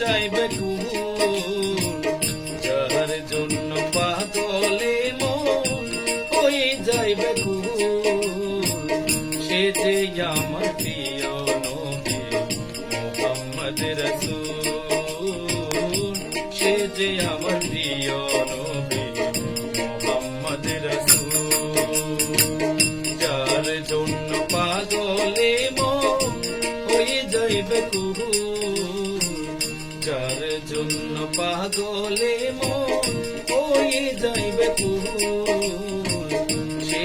যাইবে কুল যার জন্য পাগলে মন ওই যাইবে কুল সে যে আমার প্রিয় নবী মোহাম্মদ রসুল। সে যে আমার প্রিয় নবী মোহাম্মদ রসুল। যার জন্য পাগলে ওই যাইবে কুল যার জন্য পাগলে মন যাইবে সে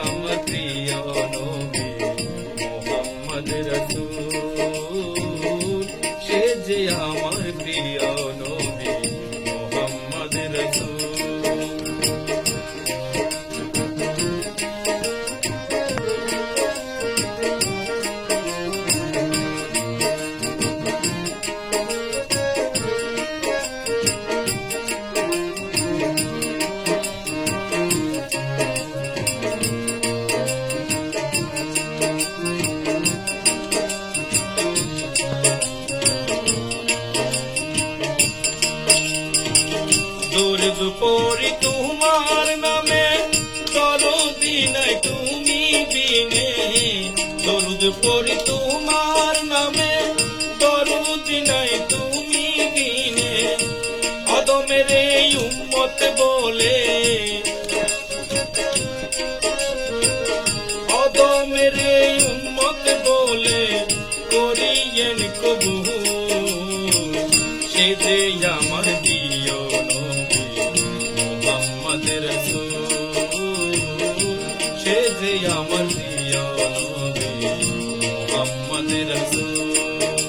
আমার প্রিয় নবী মোহাম্মদ রসুল, সে যে আমার প্রিয় দূরদ পরি তোমার নামে দরদি নাই তুমি বিনে। দরুদ পরি তোমার নামে দরদি নাই তুমি বিনে। অদমের এই উম্মত বলে অদমের এই উম্মত বলে, করিয়েন কবুল। সে যে ya marziya Muhammed Resul